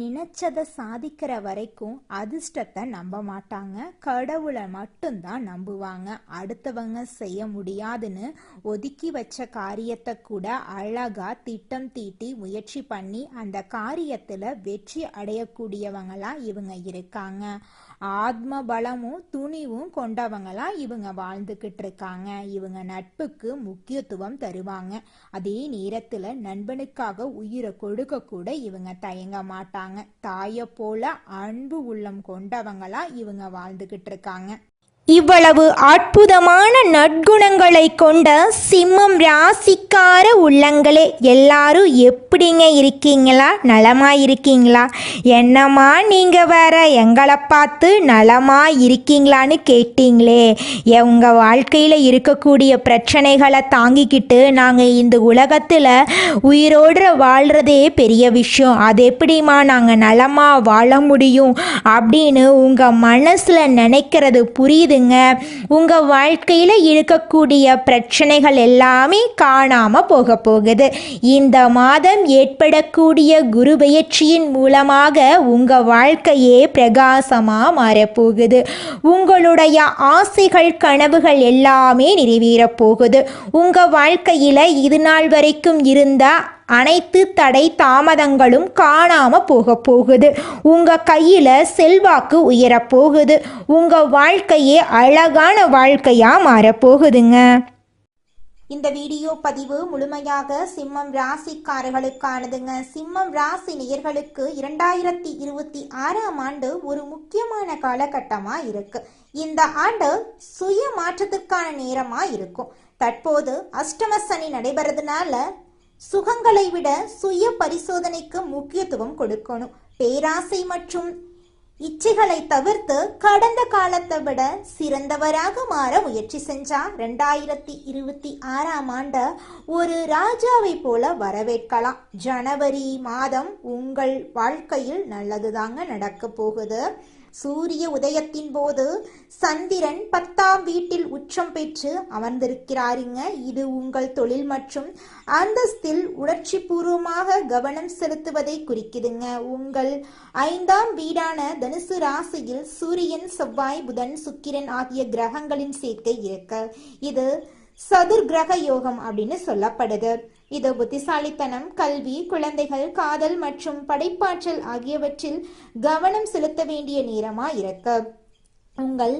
நினைச்சதை சாதிக்கிற வரைக்கும் அதிர்ஷ்டத்தை நம்ப மாட்டாங்க. கடவுளை மட்டும்தான் நம்புவாங்க. அடுத்தவங்க செய்ய முடியாதுன்னு ஒதுக்கி வச்ச காரியத்தை கூட அழகா திட்டம் தீட்டி முயற்சி பண்ணி அந்த காரியத்துல வெற்றி அடையக்கூடியவங்களா இவங்க இருக்காங்க. ஆத்ம பலமும் துணிவும் கொண்டவங்களா இவங்க வாழ்ந்துகிட்டு இருக்காங்க. இவங்க நட்புக்கு முக்கியத்துவம் தருவாங்க. அதே நேரத்துல நண்பனுக்காக உயிரை கொடுக்க கூட இவங்க தயங்க மாட்டாங்க. தாயை போல அன்பு உள்ளம் கொண்டவங்களா இவங்க வாழ்ந்துகிட்டு இருக்காங்க. இவ்வளவு அற்புதமான நற்குணங்களை கொண்ட சிம்மம் ராசிக்கார உள்ளங்களே எல்லாரும் எப்படிங்க இருக்கீங்களா? நலமா இருக்கீங்களா? என்னம்மா நீங்கள் வேற? எங்களை பார்த்து நலமா இருக்கீங்களான்னு கேட்டீங்களே. உங்கள் வாழ்க்கையில் இருக்கக்கூடிய பிரச்சனைகளை தாங்கிக்கிட்டு நாங்கள் இந்த உலகத்தில் உயிரோடு வாழ்கிறதே பெரிய விஷயம். அது எப்படிம்மா நாங்கள் நலமாக வாழ முடியும் அப்படின்னு உங்கள் மனசில் நினைக்கிறது புரியுதுங்க உங்கள் வாழ்க்கையில் இருக்கக்கூடிய பிரச்சனைகள் எல்லாமே காணாமல் போக போகுது. இந்த மாதம் ஏற்படக்கூடிய குரு பயிற்சியின் மூலமாக உங்கள் வாழ்க்கையே பிரகாசமாக மாறப்போகுது. உங்களுடைய ஆசைகள் கனவுகள் எல்லாமே நிறைவேறப் போகுது. வாழ்க்கையில் இது நாள் வரைக்கும் இருந்த அனைத்து தடை தாமதங்களும் காணாம போக போகுது. உங்க கையில செல்வாக்கு உயரப்போகுது உங்க வாழ்க்கையே அழகான வாழ்க்கையா மாறப்போகுதுங்க இந்த வீடியோ பதிவு முழுமையாக சிம்மம் ராசிக்காரர்களுக்கானதுங்க. சிம்மம் ராசி நேயர்களுக்கு இரண்டாயிரத்தி இருபத்தி ஆறாம் ஆண்டு ஒரு முக்கியமான காலகட்டமா இருக்கு. இந்த ஆண்டு சுய மாற்றத்துக்கான நேரமா இருக்கும். தற்போது அஷ்டம சனி நடைபெறதுனால சுகங்களை விட சுய பரிசோதனைக்கு முக்கியத்துவம் கொடுக்கணும். பேராசை மற்றும் இச்சைகளை தவிர்த்து கடந்த காலத்தை விட சிறந்தவராக மாற முயற்சி செஞ்சா ரெண்டாயிரத்தி இருபத்தி ஆறாம் ஆண்ட ஒரு ராஜாவை போல வரவேற்கலாம். ஜனவரி மாதம் உங்கள் வாழ்க்கையில் நல்லதுதாங்க நடக்க போகுது. சூரிய உதயத்தின் போது சந்திரன் பத்தாம் வீட்டில் உச்சம் பெற்று அமர்ந்திருக்கிறாருங்க. இது உங்கள் தொழில் மற்றும் அந்தஸ்தில் உணர்ச்சி பூர்வமாக கவனம் செலுத்துவதை குறிக்குதுங்க. உங்கள் ஐந்தாம் வீடான தனுசு ராசியில் சூரியன் செவ்வாய் புதன் சுக்கிரன் ஆகிய கிரகங்களின் சேர்க்கை இருக்க. இது சதுர்கிரக யோகம் அப்படின்னு சொல்லப்படுது. இது புத்திசாலித்தனம் கல்வி குழந்தைகள் காதல் மற்றும் படைப்பாற்றல் ஆகியவற்றில் கவனம் செலுத்த வேண்டிய நேரமா இருக்கு உங்கள்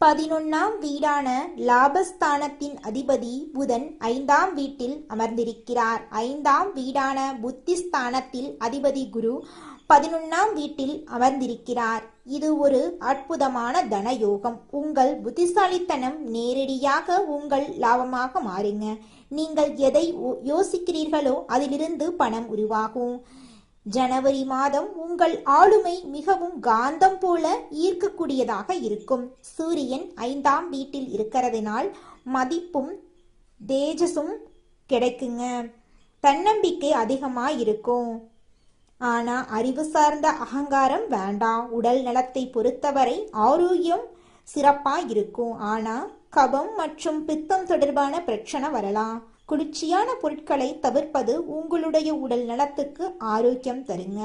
பதினொன்னாம் வீடான லாபஸ்தானத்தின் அதிபதி புதன் ஐந்தாம் வீட்டில் அமர்ந்திருக்கிறார். ஐந்தாம் வீடான புத்திஸ்தானத்தில் அதிபதி குரு பதினொன்னாம் வீட்டில் அமர்ந்திருக்கிறார். இது ஒரு அற்புதமான தனயோகம். உங்கள் புத்திசாலித்தனம் நேரடியாக உங்கள் லாபமாக மாறுங்க. நீங்கள் எதை ஓ- யோசிக்கிறீர்களோ அதிலிருந்து பணம் உருவாகும். ஜனவரி மாதம் உங்கள் ஆளுமை மிகவும் காந்தம் போல ஈர்க்கக்கூடியதாக இருக்கும். சூரியன் ஐந்தாம் வீட்டில் இருக்கிறதுனால் மதிப்பும் தேஜஸும் கிடைக்குங்க. தன்னம்பிக்கை அதிகமாக இருக்கும் ஆனா அறிவு சார்ந்த அகங்காரம் வேண்டாம். உடல் நலத்தை பொறுத்தவரை ஆரோக்கியம் சிறப்பா இருக்கும் ஆனா கபம் மற்றும் பித்தம் தொடர்பான பிரச்சனை வரலாம். குளிர்ச்சியான பொருட்களை தவிர்ப்பது உங்களுடைய உடல் நலத்துக்கு ஆரோக்கியம் தருங்க.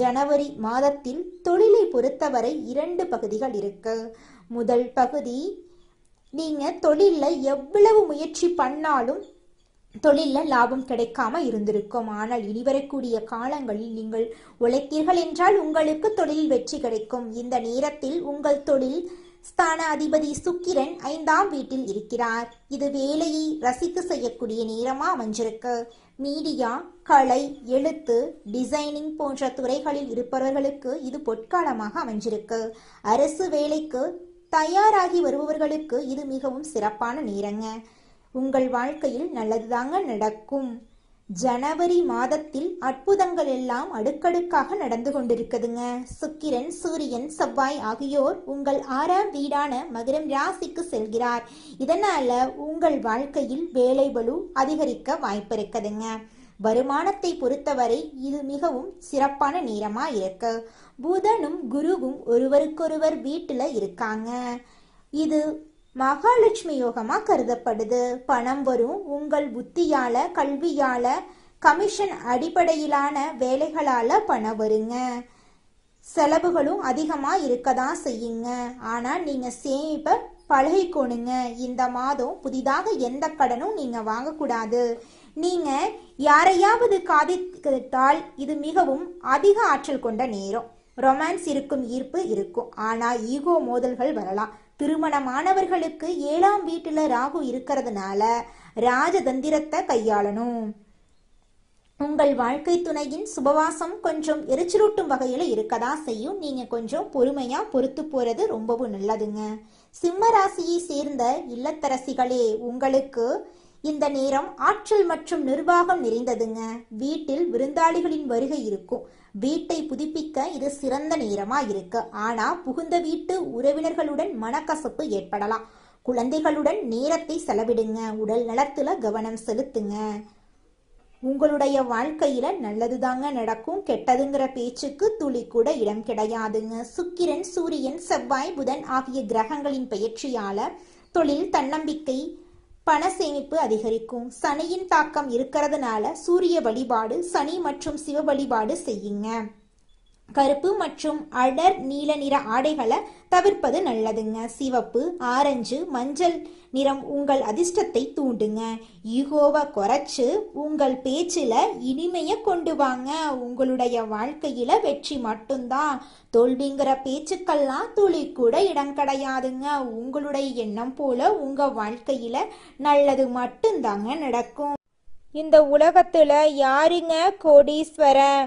ஜனவரி மாதத்தில் தொழிலை பொறுத்தவரை இரண்டு பகுதிகள் இருக்கு. முதல் பகுதி நீங்க தொழிலில் எவ்வளவு முயற்சி பண்ணாலும் தொழிலில் லாபம் கிடைக்காம இருந்திருக்கும். ஆனால் இனி வரக்கூடிய காலங்களில் நீங்கள் உழைத்தீர்கள் என்றால் உங்களுக்கு தொழில் வெற்றி கிடைக்கும். இந்த நேரத்தில் உங்கள் தொழில் ஸ்தான அதிபதி சுக்கிரன் ஐந்தாம் வீட்டில் இருக்கிறார். இது வேலையை ரசித்து செய்யக்கூடிய நேரமா அமைஞ்சிருக்கு. மீடியா கலை எழுத்து டிசைனிங் போன்ற துறைகளில் இருப்பவர்களுக்கு இது பொற்காலமாக அமைஞ்சிருக்கு. அரசு வேலைக்கு தயாராகி வருபவர்களுக்கு இது மிகவும் சிறப்பான நேரங்க. உங்கள் வாழ்க்கையில் நல்லதுதாங்க நடக்கும். ஜனவரி மாதத்தில் அற்புதங்கள் எல்லாம் அடுக்கடுக்காக நடந்து கொண்டிருக்குதுங்க. சுக்கிரன் சூரியன் செவ்வாய் ஆகியோர் உங்கள் ஆறாம் வீடான மகரம் ராசிக்கு செல்கிறார். இதனால உங்கள் வாழ்க்கையில் வேலை பலு அதிகரிக்க வாய்ப்பு இருக்குதுங்க வருமானத்தை பொறுத்தவரை இது மிகவும் சிறப்பான நேரமா இருக்கு. புதனும் குருவும் ஒருவருக்கொருவர் வீட்டுல இருக்காங்க. இது மகாலட்சுமி யோகமாக கருதப்படுது. பணம் வரும் உங்கள் புத்தியால கல்வியால கமிஷன் அடிப்படையிலான வேலைகளால பணம் வருங்க. செலவுகளும் அதிகமா இருக்கதான் செய்யுங்க. ஆனால் நீங்கள் சேமிப்ப பழகிக்கோணுங்க. இந்த மாதம் புதிதாக எந்த கடனும் நீங்கள் வாங்கக்கூடாது. நீங்கள் யாரையாவது காதித்தால் இது மிகவும் அதிக ஆற்றல் கொண்ட நேரம். ரொமான்ஸ் இருக்கும் ஈர்ப்பு இருக்கும். ஆனால் ஈகோ மோதல்கள் வரலாம். திருமணமானவர்களுக்கு ஏழாம் வீட்டுல ராகு இருக்கிறதுனால ராஜதந்திரத்தை கையாளணும். உங்கள் வாழ்க்கை துணையின் சுபவாசம் கொஞ்சம் எரிச்சலூட்டும் வகையில் இருக்கதா செய்யும். நீங்க கொஞ்சம் பொறுமையா பொறுத்து போறது ரொம்பவும் நல்லதுங்க. சிம்ம ராசியை சேர்ந்த இல்லத்தரசிகளே உங்களுக்கு இந்த நேரம் ஆற்றல் மற்றும் நிர்வாகம் நிறைந்ததுங்க. வீட்டில் விருந்தாளிகளின் வருகை இருக்கும். வீட்டை புதுப்பிக்க இது சிறந்த நேரமா இருக்கு ஆனா புகுந்த வீட்டு உறவினர்களுடன் மனக்கசப்பு ஏற்படலாம். குழந்தைகளுடன் நேரத்தை செலவிடுங்க. உடல் நலத்துல கவனம் செலுத்துங்க. உங்களுடைய வாழ்க்கையில நல்லதுதாங்க நடக்கும். கெட்டதுங்கிற பேச்சுக்கு துளி கூட இடம் கிடையாதுங்க. சுக்கிரன் சூரியன் செவ்வாய் புதன் ஆகிய கிரகங்களின் பயிற்சியால தொழில் தன்னம்பிக்கை பண சேமிப்பு அதிகரிக்கும். சனியின் தாக்கம் இருக்கிறதுனால சூரிய வழிபாடு சனி மற்றும் சிவ வழிபாடு செய்யுங்க. கருப்பு மற்றும் அடர் நீல நிற ஆடைகளை தவிர்ப்பது நல்லதுங்க. சிவப்பு ஆரஞ்சு மஞ்சள் நிறம் உங்கள் அதிர்ஷ்டத்தை தூண்டுங்க. ஈகோவை குறைச்சு உங்கள் பேச்சில் இனிமையை கொண்டு வாங்க. உங்களுடைய வாழ்க்கையில் வெற்றி மட்டும்தான். தோல்விங்கிற பேச்சுக்கள்லாம் துளி கூட இடம் கிடையாதுங்க. உங்களுடைய எண்ணம் போல உங்கள் வாழ்க்கையில் நல்லது மட்டும்தாங்க நடக்கும். இந்த உலகத்தில் யாருங்க கோடீஸ்வரன்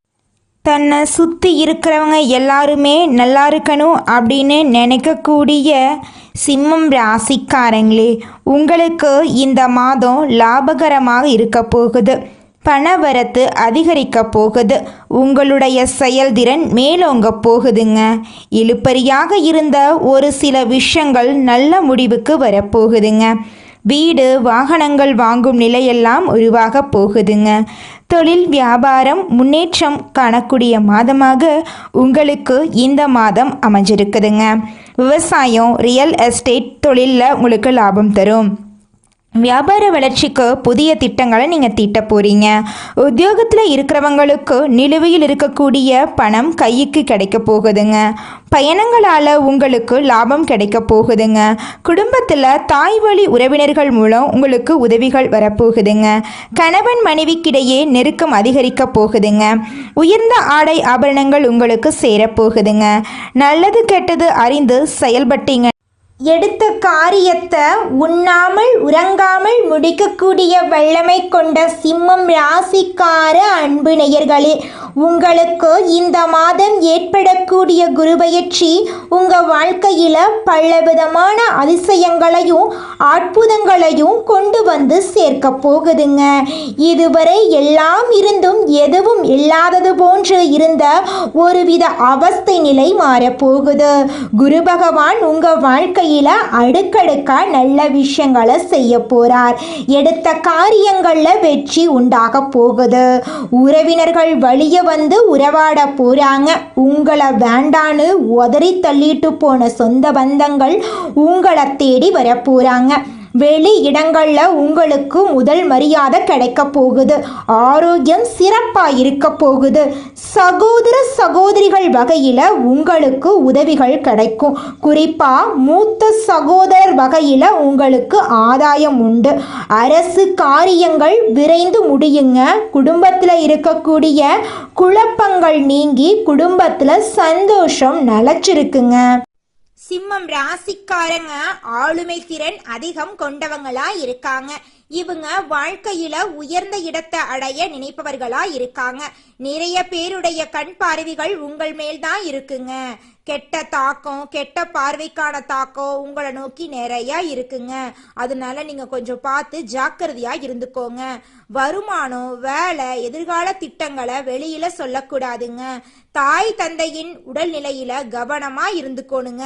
தன்னை சுற்றி இருக்கிறவங்க எல்லாருமே நல்லா இருக்கணும் அப்படின்னு நினைக்கக்கூடிய சிம்மம் ராசிக்காரங்களே உங்களுக்கு இந்த மாதம் லாபகரமாக இருக்க போகுது. பணவரத்து அதிகரிக்க போகுது. உங்களுடைய செயல்திறன் மேலோங்க போகுதுங்க. இழுப்பறியாக இருந்த ஒரு சில விஷயங்கள் நல்ல முடிவுக்கு வரப்போகுதுங்க வீடு வாகனங்கள் வாங்கும் நிலையெல்லாம் உருவாக போகுதுங்க. தொழில் வியாபாரம் முன்னேற்றம் காணக்கூடிய மாதமாக உங்களுக்கு இந்த மாதம் அமைஞ்சிருக்குதுங்க. விவசாயம் ரியல் எஸ்டேட் தொழிலில் உங்களுக்கு லாபம் தரும். வியாபார வளர்ச்சிக்கு புதிய திட்டங்களை நீங்கள் தீட்ட போகிறீங்க உத்தியோகத்தில் இருக்கிறவங்களுக்கு நிலுவையில் இருக்கக்கூடிய பணம் கைக்கு கிடைக்க போகுதுங்க. பயணங்களால் உங்களுக்கு லாபம் கிடைக்க போகுதுங்க. குடும்பத்தில் தாய் வழி உறவினர்கள் மூலம் உங்களுக்கு உதவிகள் வரப்போகுதுங்க. கணவன் மனைவிக்கிடையே நெருக்கம் அதிகரிக்க போகுதுங்க. உயர்ந்த ஆடை ஆபரணங்கள் உங்களுக்கு சேரப்போகுதுங்க. நல்லது கெட்டது அறிந்து செயல்பட்டீங்க எடுத்த காரியத்தை உண்ணாமல் உறங்காமல் முடிக்கக்கூடிய வல்லமை கொண்ட சிம்மம் ராசிக்கார அன்பு நேயர்களே உங்களுக்கு இந்த மாதம் ஏற்படக்கூடிய குருபெயர்ச்சி உங்கள் வாழ்க்கையில் பலவிதமான அதிசயங்களையும் அற்புதங்களையும் கொண்டு வந்து சேர்க்க போகுதுங்க. இதுவரை எல்லாம் இருந்தும் எதுவும் இல்லாதது போன்று இருந்த ஒருவித அவஸ்தை நிலை மாறப்போகுது குரு பகவான் உங்கள் வாழ்க்கையில் அடுக்கடுக்கா நல்ல விஷயங்களை செய்ய போகிறார் எடுத்த காரியங்களில் வெற்றி உண்டாக போகுது. உறவினர்கள் வழிய வந்து உறவாட போகிறாங்க உங்களை வேண்டான்னு உதறி தள்ளிட்டு போன சொந்த பந்தங்கள் உங்களை தேடி வர வெளி இடங்களில் உங்களுக்கு முதல் மரியாதை கிடைக்க போகுது. ஆரோக்கியம் சிறப்பாக இருக்க போகுது. சகோதர சகோதரிகள் வகையில் உங்களுக்கு உதவிகள் கிடைக்கும். குறிப்பாக மூத்த சகோதரர் வகையில் உங்களுக்கு ஆதாயம் உண்டு. அரசு காரியங்கள் விரைந்து முடியுங்க. குடும்பத்தில் இருக்கக்கூடிய குழப்பங்கள் நீங்கி குடும்பத்தில் சந்தோஷம் நிலச்சிருக்குங்க. சிம்மம் ராசிக்காரங்க ஆளுமை திறன் அதிகம் கொண்டவங்களா இருக்காங்க. இவங்க வாழ்க்கையில உயர்ந்த இடத்தை அடைய நினைப்பவர்களா இருக்காங்க. நிறைய பேருடைய கண் பார்வைகள் உங்கள் மேல் தான் இருக்குங்க. கெட்ட தாக்கம் கெட்ட பார்வைக்கான தாக்கம் உங்களை நோக்கி நிறைய இருக்குங்க. அதனால நீங்க கொஞ்சம் பார்த்து ஜாக்கிரதையா இருந்துக்கோங்க. வருமானம் வேலை எதிர்கால திட்டங்களை வெளியில சொல்லக்கூடாதுங்க. தாய் தந்தையின் உடல்நிலையில கவனமா இருந்துக்கோணுங்க.